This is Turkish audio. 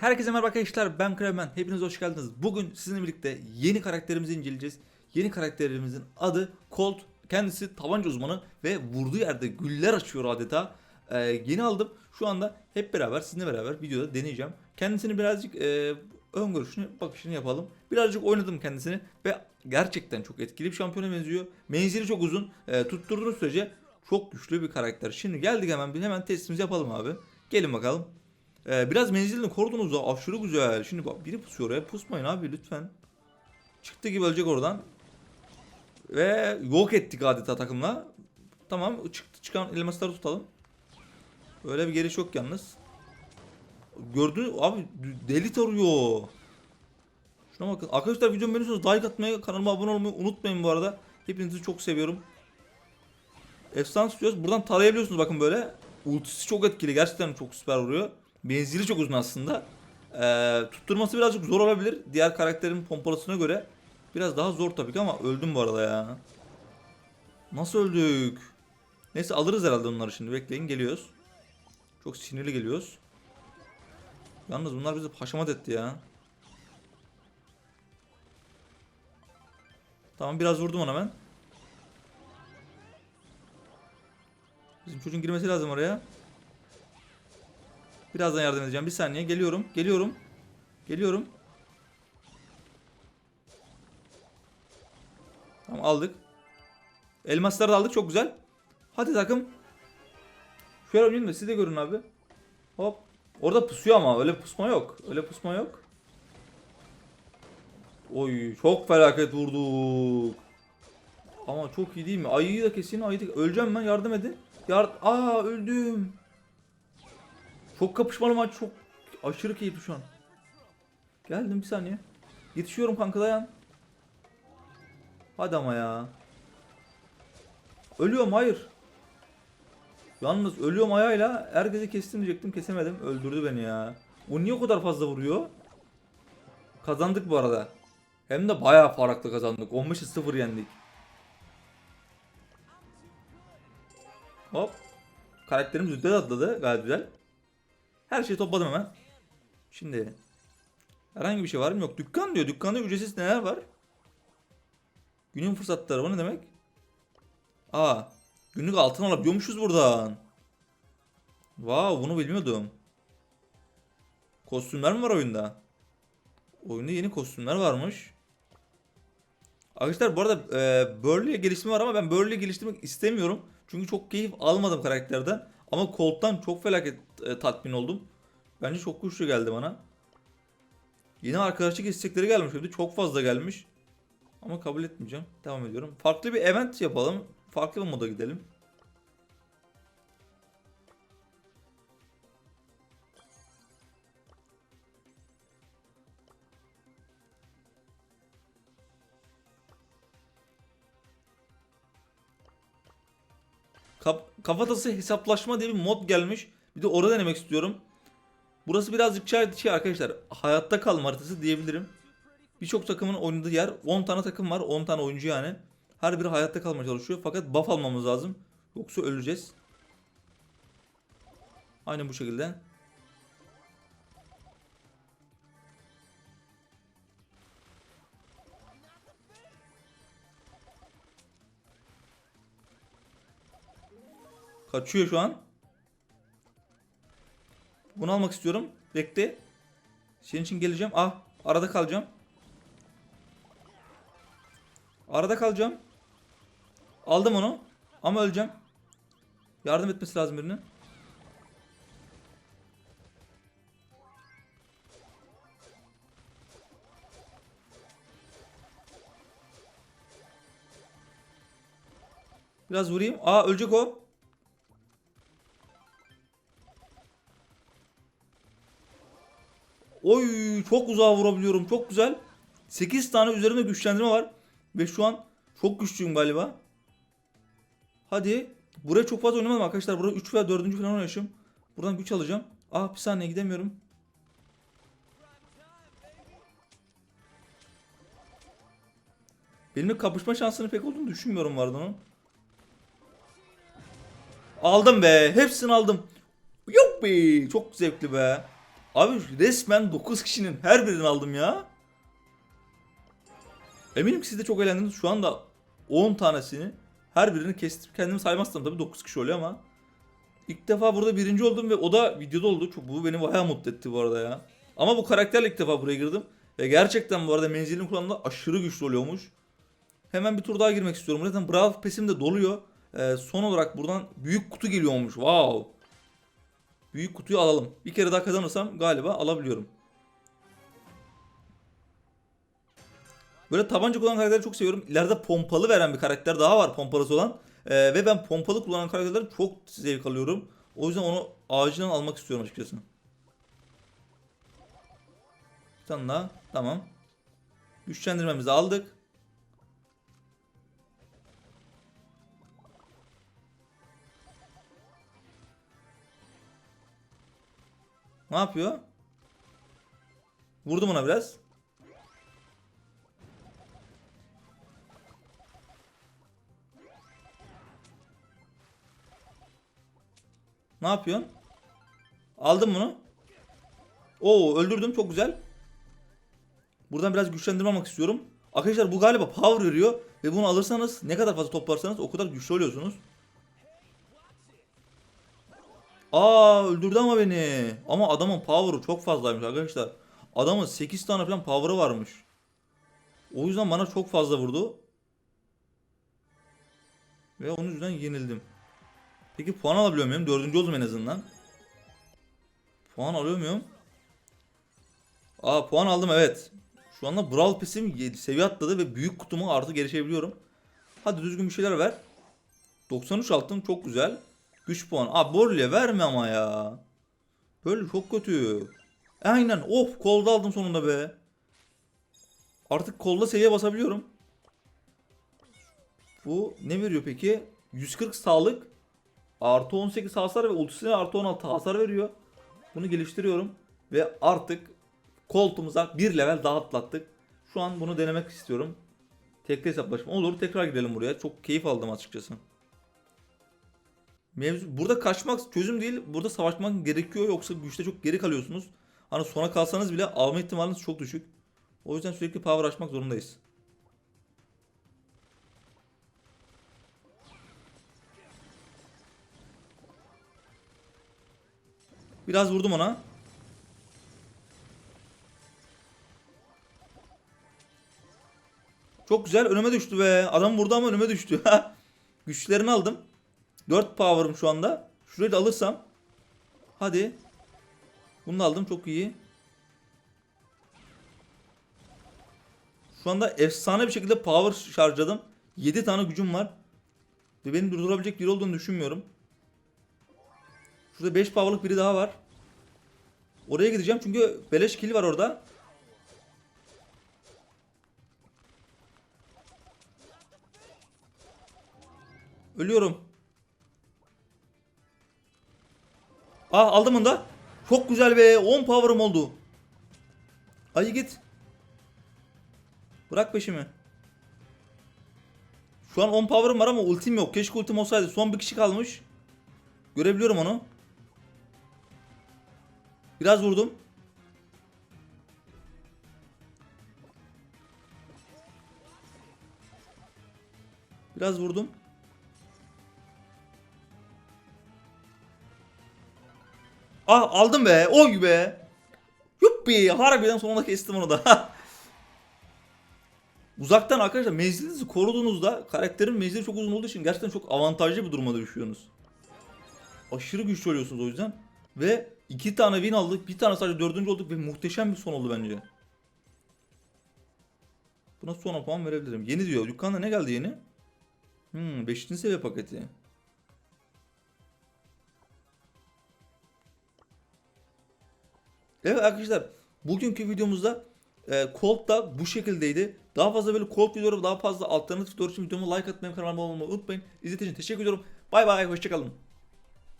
Herkese merhaba arkadaşlar ben Kremen hepiniz hoş geldiniz. Bugün sizinle birlikte yeni karakterimizi inceleyeceğiz. Yeni karakterimizin adı Colt. Kendisi tabanca uzmanı ve vurduğu yerde güller açıyor adeta. Ee, yeni aldım. Şu anda hep beraber sizinle beraber videoda deneyeceğim. Kendisini birazcık e, ön görüşünü bakışını yapalım. Birazcık oynadım kendisini ve gerçekten çok etkili bir şampiyona benziyor. Menzili çok uzun. E, tutturduğunuz sürece çok güçlü bir karakter. Şimdi geldik hemen hemen testimizi yapalım abi. Gelin bakalım. Ee, biraz menzilini korudunuz da aşırı güzel. Şimdi bak biri pusuyor oraya. Pusmayın abi lütfen. Çıktı gibi ölecek oradan. Ve yok ettik adeta takımla. Tamam çıktı çıkan elmasları tutalım. Öyle bir geliş yok yalnız. Gördünüz abi deli tarıyor. Şuna bakın. Arkadaşlar videomu beğeniyorsanız like atmayı, kanalıma abone olmayı unutmayın bu arada. Hepinizi çok seviyorum. Efsane tutuyoruz. Buradan tarayabiliyorsunuz bakın böyle. Ultisi çok etkili. Gerçekten çok süper vuruyor. Menzili çok uzun aslında. Ee, tutturması birazcık zor olabilir. Diğer karakterin pompalısına göre. Biraz daha zor tabii ki ama öldüm bu arada ya. Nasıl öldük? Neyse alırız herhalde onları şimdi. Bekleyin geliyoruz. Çok sinirli geliyoruz. Yalnız bunlar bizi paşamat etti ya. Tamam biraz vurdum ona ben. Bizim çocuğun girmesi lazım oraya. Birazdan yardım edeceğim. Bir saniye. Geliyorum. Geliyorum. Geliyorum. Tamam aldık. Elmasları da aldık. Çok güzel. Hadi takım. Şöyle oynayayım da siz de görün abi. Hop. Orada pusuyor ama öyle pusma yok. Öyle pusma yok. Oy çok felaket vurduk. Ama çok iyi değil mi? Ayıyı da kesin ayıyı da... Öleceğim ben yardım edin. Yard Aa öldüm. Çok kapışmalı maç çok aşırı keyifli şu an. Geldim bir saniye. Yetişiyorum kanka dayan. Hadi ama ya. Ölüyorum hayır. Yalnız ölüyorum ayağıyla herkesi kestim diyecektim kesemedim. Öldürdü beni ya. O niye o kadar fazla vuruyor? Kazandık bu arada. Hem de bayağı farklı kazandık. 15'e 0 yendik. Hop. Karakterimiz üstte atladı. Gayet güzel. Her şeyi topladım hemen. Şimdi herhangi bir şey var mı? Yok. Dükkan diyor. Dükkanda ücretsiz neler var? Günün fırsatları. O ne demek? Aa. Günlük altın alabiliyormuşuz buradan. Wow, bunu bilmiyordum. Kostümler mi var oyunda? Oyunda yeni kostümler varmış. Arkadaşlar bu arada e, Burley'e geliştirme var ama ben Burley'e geliştirmek istemiyorum. Çünkü çok keyif almadım karakterden. Ama Colt'tan çok felaket e, tatmin oldum. Bence çok güçlü geldi bana. Yeni arkadaşlık istekleri gelmiş. De çok fazla gelmiş. Ama kabul etmeyeceğim. Devam ediyorum. Farklı bir event yapalım. Farklı bir moda gidelim. Kap kafatası hesaplaşma diye bir mod gelmiş. Bir de orada denemek istiyorum. Burası birazcık şey arkadaşlar. Hayatta kalma haritası diyebilirim. Birçok takımın oynadığı yer. 10 tane takım var. 10 tane oyuncu yani. Her biri hayatta kalmaya çalışıyor. Fakat buff almamız lazım. Yoksa öleceğiz. Aynen bu şekilde. Kaçıyor şu an. Bunu almak istiyorum. Bekle. Senin için geleceğim. Ah arada kalacağım. Arada kalacağım. Aldım onu. Ama öleceğim. Yardım etmesi lazım birinin. Biraz vurayım. Aa ölecek o. Oy çok uzağa vurabiliyorum. Çok güzel. 8 tane üzerinde güçlendirme var. Ve şu an çok güçlüyüm galiba. Hadi. Buraya çok fazla oynamadım arkadaşlar. Buraya 3 veya 4. falan oynayışım. Buradan güç alacağım. Ah bir saniye gidemiyorum. Benimle kapışma şansını pek olduğunu düşünmüyorum vardı onun. Aldım be. Hepsini aldım. Yok be. Çok zevkli be. Abi resmen 9 kişinin her birini aldım ya. Eminim ki siz de çok eğlendiniz. Şu anda 10 tanesini her birini kestim. Kendimi saymazsam tabii 9 kişi oluyor ama. İlk defa burada birinci oldum ve o da videoda oldu. Çok, bu beni bayağı mutlu etti bu arada ya. Ama bu karakterle ilk defa buraya girdim. Ve gerçekten bu arada menzilin kullanımında aşırı güçlü oluyormuş. Hemen bir tur daha girmek istiyorum. Zaten Brawl Pass'im de doluyor. Ee, son olarak buradan büyük kutu geliyormuş. Wow. Büyük kutuyu alalım. Bir kere daha kazanırsam galiba alabiliyorum. Böyle tabanca kullanan karakterleri çok seviyorum. İleride pompalı veren bir karakter daha var pompalısı olan. Ee, ve ben pompalı kullanan karakterleri çok zevk alıyorum. O yüzden onu acilen almak istiyorum açıkçası. Bir tane daha. Tamam. Güçlendirmemizi aldık. Ne yapıyor? Vurdum ona biraz. Ne yapıyorsun? Aldım bunu. Oo öldürdüm çok güzel. Buradan biraz güçlendirme almak istiyorum. Arkadaşlar bu galiba power veriyor. Ve bunu alırsanız ne kadar fazla toplarsanız o kadar güçlü oluyorsunuz. Aa öldürdü ama beni. Ama adamın power'ı çok fazlaymış arkadaşlar. Adamın 8 tane falan power'ı varmış. O yüzden bana çok fazla vurdu. Ve onun yüzünden yenildim. Peki puan alabiliyor muyum? Dördüncü oldum en azından. Puan alıyor muyum? Aa puan aldım evet. Şu anda Brawl Pass'im seviye atladı ve büyük kutumu artık erişebiliyorum. Hadi düzgün bir şeyler ver. 93 altın çok güzel. Güç puan. Aa Borl'e verme ama ya. Böyle çok kötü. Aynen. Of kolda aldım sonunda be. Artık kolda seviye basabiliyorum. Bu ne veriyor peki? 140 sağlık. Artı 18 hasar ve ultisine artı 16 hasar veriyor. Bunu geliştiriyorum. Ve artık koltuğumuza bir level daha atlattık. Şu an bunu denemek istiyorum. Tekli hesaplaşma. Olur tekrar gidelim buraya. Çok keyif aldım açıkçası. Mevzu burada kaçmak çözüm değil. Burada savaşmak gerekiyor yoksa güçte çok geri kalıyorsunuz. Hani sona kalsanız bile alma ihtimaliniz çok düşük. O yüzden sürekli power açmak zorundayız. Biraz vurdum ona. Çok güzel önüme düştü be. Adam vurdu ama önüme düştü. Güçlerini aldım. 4 power'ım şu anda. Şurayı da alırsam. Hadi. Bunu aldım çok iyi. Şu anda efsane bir şekilde power şarjladım. 7 tane gücüm var. Ve beni durdurabilecek biri olduğunu düşünmüyorum. Şurada 5 power'lık biri daha var. Oraya gideceğim çünkü beleş kill var orada. Ölüyorum. Aa aldım bunu da. Çok güzel be. 10 power'ım oldu. Ay git. Bırak peşimi. Şu an 10 power'ım var ama ultim yok. Keşke ultim olsaydı. Son bir kişi kalmış. Görebiliyorum onu. Biraz vurdum. Biraz vurdum. Ah aldım be. Oy be. Yuppi. Harbiden sonunda kestim onu da. Uzaktan arkadaşlar menzilinizi koruduğunuzda karakterin menzili çok uzun olduğu için gerçekten çok avantajlı bir duruma düşüyorsunuz. Aşırı güçlü oluyorsunuz o yüzden. Ve iki tane win aldık. Bir tane sadece dördüncü olduk ve muhteşem bir son oldu bence. Buna son puan verebilirim. Yeni diyor. Yukarıda ne geldi yeni? Hmm 5. seviye paketi. Evet arkadaşlar bugünkü videomuzda e, Colt da bu şekildeydi. Daha fazla böyle Colt videoları daha fazla alternatif videolar için videoma like atmayı kanalıma abone olmayı unutmayın. İzlediğiniz için teşekkür ediyorum. Bay bay hoşçakalın.